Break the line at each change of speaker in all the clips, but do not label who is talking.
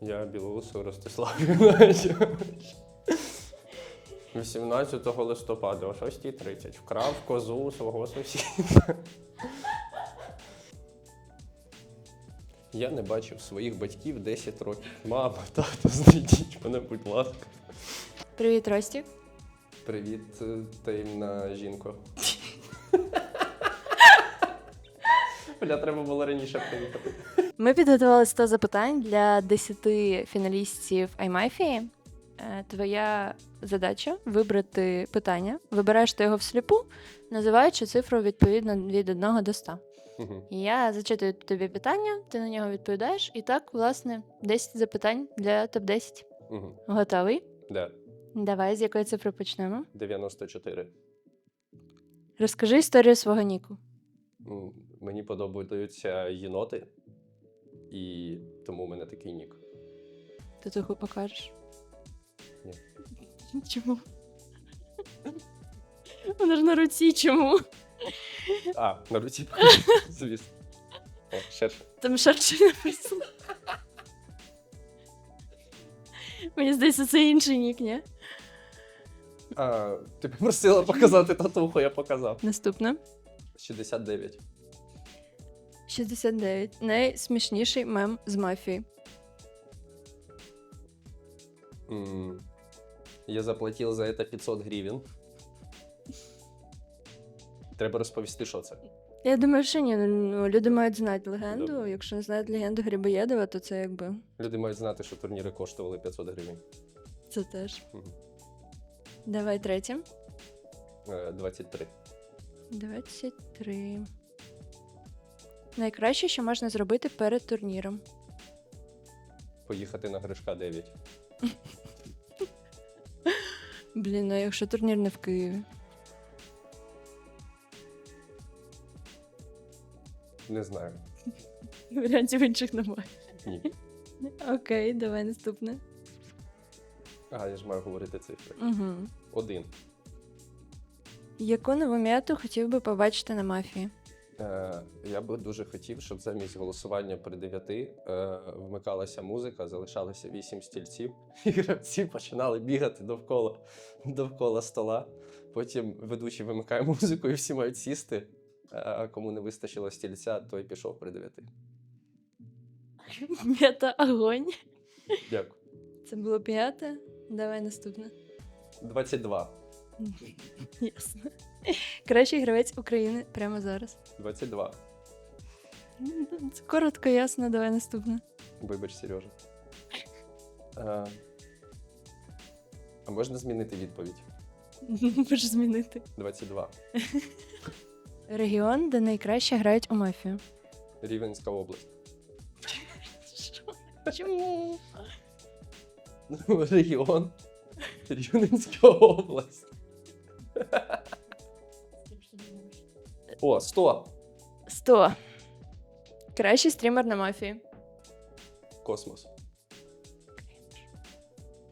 Я Білоусов Ростислав Іванович. 18 листопада о 6.30 вкрав козу свого сусіда. Я не бачив своїх батьків 10 років. Мама, тато, знайдіть мене, будь ласка.
Привіт, Ростік.
Привіт, е, таємна жінко. Бля, треба було раніше приїхати.
Ми підготували 100 запитань для 10 фіналістів iMafia. Е, Твоя задача вибрати питання. Вибираєш ти його всліпу, називаючи цифру відповідно від 1 до 100.
Мгм.
Я зачитую тобі питання, ти на нього відповідаєш. І так, власне, 10 запитань для топ-10.
Мгм.
Готовий?
Да,
Давай, з якої цифри почнемо.
94.
Розкажи історію свого Ніку.
Мені подобаються єноти, і тому у мене такий нік.
Ти того покажеш?
Ні.
Чому? Вона ж на руці чому?
А, на руці, звісно. О, шерш.
Там шарчі написано. Мені здається, це інший нік, ні?
А, ти попросила показати татуху, я показав.
Наступне.
69.
69. Найсмішніший мем з мафії.
М, Я заплатив за це 500 гривень. Треба розповісти, що це.
Я думаю, що ні. Ну, люди мають знати легенду.
Добре.
Якщо не знають легенду Грибоєдова, то це якби
Люди мають знати, що турніри коштували 500 гривень.
це теж.
Мгм.
Давай третє.
Е, 23.
23. Найкраще, що можна зробити перед турніром.
Поїхати на Гришка 9.
Блін, а якщо турнір не в Києві.
Не знаю.
Варіантів інших немає.
Ні.
Окей, давай наступне.
А, я ж маю говорити цифри.
Угу.
Один.
Яку нову мету хотів би побачити на мафії?
Е, я би дуже хотів, щоб замість голосування при 9 е, вмикалася музика, залишалося 8 стільців, і гравці починали бігати довкола, довкола стола. Потім ведучий вимикає музику і всі мають сісти. А кому не вистачило стільця, той пішов при 9.
Мета огонь.
Дякую.
Це було п'яте. Давай наступне.
22.
Ясно. Кращий гравець України прямо зараз.
22.
Це коротко, ясно, давай наступне.
Вибач, Сережа. Е, а можна змінити відповідь?
Можеш змінити.
22.
Регіон, де найкраще грають у мафію.
Рівенська область.
Чому?
Ну, Регіон. Рівненська область. О, 100.
100. Кращий стрімер на мафії.
Космос.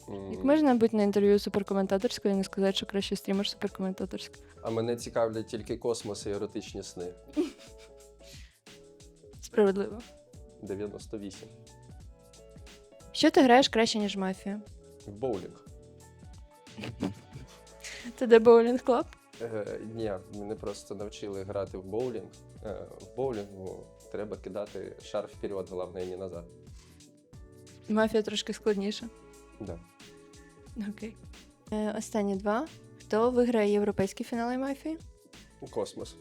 М,
Як можна бути на інтерв'ю суперкоментаторською і не сказати, що кращий стрімер суперкоментаторський?
А мене цікавлять тільки космос і еротичні сни.
Справедливо.
98.
Що ти граєш краще, ніж мафія?
В боулінг.
Це де боулінг клаб?
Е, ні, мене просто навчили грати в боулінг. Е, в боулінгу треба кидати шар вперед, головне, не назад.
Мафія трошки складніша.
Да.
Окей. Е, останні два. Хто виграє європейський фінал і мафії?
Космос.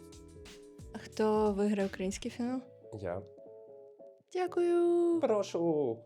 А хто виграє український фінал?
Я.
Дякую.
Прошу.